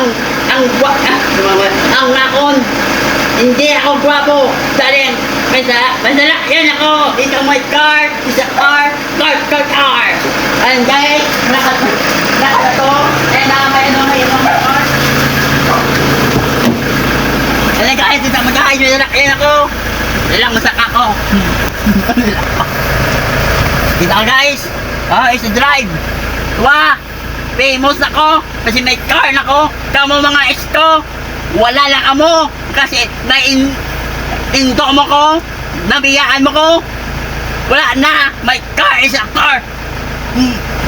Wa, ah, tumawag. Ang nakon. Hindi ako gwapo. Saling, masala, masala, yan ako. Dito may car, isa car, car, car, car. And guys, naka, naka to. Eh, na may ano, may ano, may car. Ano guys, dito mag-ayos, masala, yan ako. Ilang masak ako. Dito ka guys. Oh, it's a drive. Wah! Famous ako kasi may car na ko. Kamo mga isto. Wala lang amo. Kasi nain indo mo ko. Nabiyaan mo ko. Wala na. May car is a car. Hmm.